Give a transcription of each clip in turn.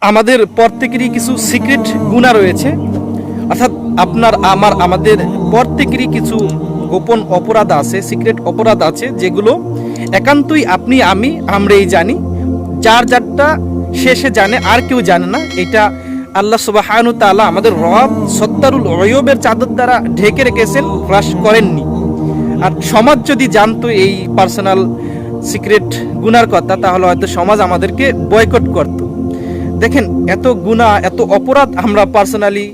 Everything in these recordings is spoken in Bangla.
আমাদের প্রত্যেকেরই কিছু সিক্রেট গুণা রয়েছে। অর্থাৎ আপনার, আমার, আমাদের প্রত্যেকেরই কিছু গোপন অপরাধ আছে সিক্রেট অপরাধ আছে, যেগুলো একান্তই আপনি, আমি, আমরাই জানি। যার যারটা শেষে জানে, আর কেউ জানে না। এটা আল্লাহ সুবাহানু তাআলা আমাদের রব সত্তারুল অয়বের চাদর দ্বারা ঢেকে রেখেছেন হ্রাস করেননি। আর সমাজ যদি জানতো এই পার্সোনাল সিক্রেট গুনার কথা, তাহলে হয়তো সমাজ আমাদেরকে বয়কট করত। দেখেন, এত গুণা, এত অপরাধ আমরা পার্সোনালি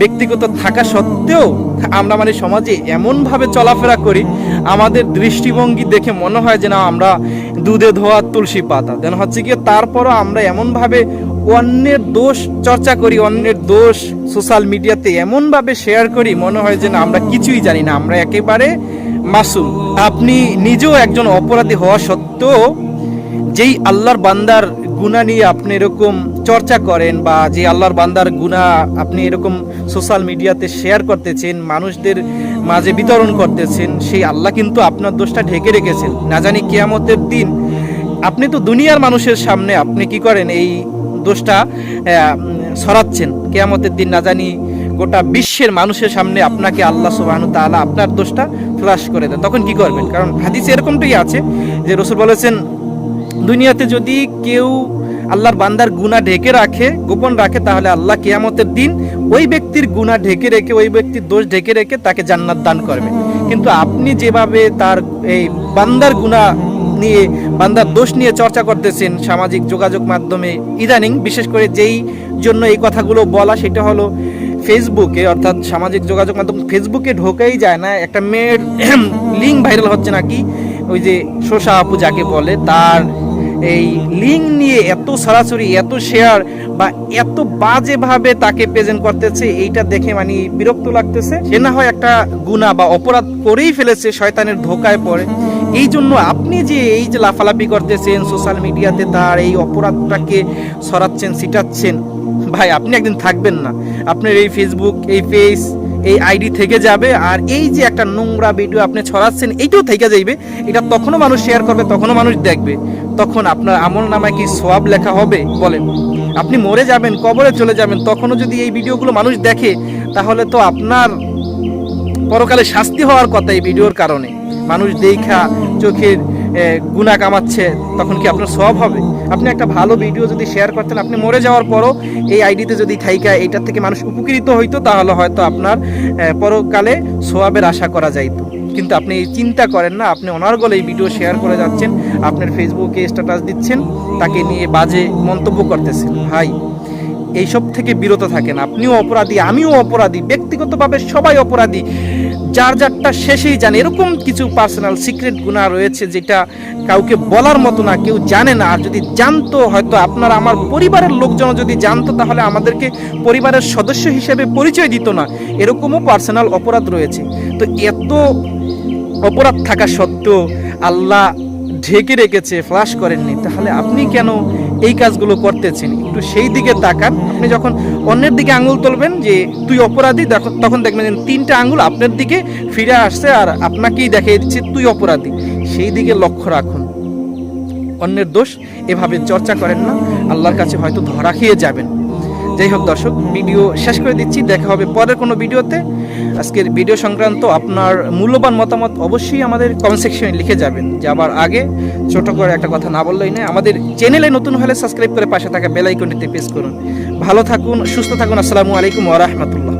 ব্যক্তিগত থাকা সত্ত্বেও আমরা মানে সমাজে এমনভাবে চলাফেরা করি, আমাদের দৃষ্টিভঙ্গি দেখে মনে হয় যে না, আমরা দুধে ধোয়া তুলসী পাতা। দেন হচ্ছে কি তারপরও আমরা এমনভাবে অন্যের দোষ চর্চা করি, অন্যের দোষ সোশ্যাল মিডিয়াতে এমনভাবে শেয়ার করি, মনে হয় যে না, আমরা কিছুই জানি না, আমরা একেবারে মাসুম আপনি নিজেও একজন অপরাধী হওয়া সত্ত্বেও যেই আল্লাহর বান্দার গুণা নিয়ে আপনি এরকম চর্চা করেন বা যে আল্লাহর বান্দার গুণা আপনি এরকম সোশ্যাল মিডিয়াতে শেয়ার করতেছেন, মানুষদের মাঝে বিতরণ করতেছেন, সেই আল্লাহ কিন্তু আপনার দোষটা ঢেকে রেখেছেন। না জানি কেয়ামতের দিন আপনি তো দুনিয়ার মানুষের সামনে আপনি কি করেন, এই দোষটা সরাচ্ছেন। কেয়ামতের দিন না জানি গোটা বিশ্বের মানুষের সামনে আপনাকে আল্লাহ সুবাহনু তাআলা আপনার দোষটা ফ্লাশ করে দেন। তখন কি করবেন? কারণ হাদিসে এরকমটাই আছে যে রসুল বলেছেন দুনিয়াতে যদি কেউ আল্লাহর বান্দার গুণা ঢেকে রাখে, গোপন রাখে, তাহলে আল্লাহ কিয়ামতের দিন ওই ব্যক্তির গুণা ঢেকে রেখে, ওই ব্যক্তির দোষ ঢেকে রেখে তাকে জান্নাত দান করবে। কিন্তু আপনি যেভাবে তার এই বান্দার গুণা নিয়ে, বান্দার দোষ নিয়ে চর্চা করতেছেন সামাজিক যোগাযোগ মাধ্যমে, ইদানিং, বিশেষ করে যেই জন্য এই কথাগুলো বলা, সেটা হলো ফেসবুকে, অর্থাৎ সামাজিক যোগাযোগ মাধ্যম ফেসবুকে ঢোকাই যায় না, একটা মেয়ের লিঙ্ক ভাইরাল হচ্ছে নাকি, ওই যে শোষা আপু যাকে বলে, তার এই লিঙ্ক নিয়ে এত সরাসরি, এত শেয়ার বা এত বাজেভাবে তাকে প্রেজেন্ট করতেছে, এইটা দেখে মানে বিরক্ত লাগতেছে। সে না হয় একটা গুণা বা অপরাধ করেই ফেলেছে, শয়তানের ধোকায় পড়ে। এই জন্য আপনি যে এই যে লাফালাফি করতেছেন সোশ্যাল মিডিয়াতে তার এই অপরাধটাকে সরাচ্ছেন, ছিটাচ্ছেন, ভাই আপনি একদিন থাকবেন না। আপনার এই ফেসবুক এই পেজ এই আইডি থেকে যাবে, আর এই যে একটা নোংরা ভিডিও আপনি ছড়াচ্ছেন, এইটাও থেকে যাইবে। এটা তখনও মানুষ শেয়ার করবে, তখনও মানুষ দেখবে। তখন আপনার আমল নামায় কি সোয়াব লেখা হবে? বলেন। আপনি মরে যাবেন, কবরে চলে যাবেন, তখনও যদি এই ভিডিওগুলো মানুষ দেখে, তাহলে তো আপনার পরকালে শাস্তি হওয়ার কথা এই ভিডিওর কারণে। মানুষ দেখা চোখের গুণা কামাচ্ছে, তখন কি আপনার সব হবে? আপনি একটা ভালো ভিডিও যদি শেয়ার করতেন, আপনি মরে যাওয়ার পরও এই আইডিতে যদি থাইকা এইটার থেকে মানুষ উপকৃত হইতো, তাহলে হয়তো আপনার পরকালে সোয়াবের আশা করা যাইতো। কিন্তু আপনি এই চিন্তা করেন না, আপনি অনার্গল এই ভিডিও শেয়ার করে যাচ্ছেন, আপনার ফেসবুকে স্ট্যাটাস দিচ্ছেন, তাকে নিয়ে বাজে মন্তব্য করতেছেন। ভাই, এইসব থেকে বিরত থাকেন। আপনিও অপরাধী, আমিও অপরাধী, ব্যক্তিগতভাবে সবাই অপরাধী। যার যারটা শেষেই জানে এরকম কিছু পার্সোনাল সিক্রেট গুণা রয়েছে যেটা কাউকে বলার মতো না, কেউ জানে না। আর যদি জানতো, হয়তো আপনার আমার পরিবারের লোকজন যদি জানতো, তাহলে আমাদেরকে পরিবারের সদস্য হিসেবে পরিচয় দিত না। এরকমও পার্সোনাল অপরাধ রয়েছে। তো এত অপরাধ থাকা সত্ত্বেও আল্লাহ ঢেকে রেখেছে ফ্লাশ করেননি। তাহলে আপনি কেন এই কাজগুলো করতেছেন? একটু সেই দিকে তাকান। আপনি যখন অন্যের দিকে আঙুল তুলবেন যে, তুই অপরাধী, দেখো তখন দেখবেন তিনটা আঙুল আপনার দিকে ফিরে আসছে আর আপনাকেই দেখিয়ে দিচ্ছে, তুই অপরাধী। সেই দিকে লক্ষ্য রাখুন। অন্যের দোষ এভাবে চর্চা করেন না। আল্লাহর কাছে হয়তো ধরা খেয়ে যাবেন। যাই হোক দর্শক, ভিডিও শেষ করে দিচ্ছি। দেখা হবে পরের কোনো ভিডিওতে। আজকের ভিডিও সংক্রান্ত আপনার মূল্যবান মতামত অবশ্যই আমাদের কমেন্ট সেকশনে লিখে যাবেন। যাবার আগে ছোট করে একটা কথা না বললেই নেই আমাদের চ্যানেলে নতুন হলে সাবস্ক্রাইব করে পাশে থাকা বেলাইকনটিতে প্রেস করুন। ভালো থাকুন, সুস্থ থাকুন। আসসালামু আলাইকুম ওরহমতুল্লাহ রাহমাতুল্লাহ।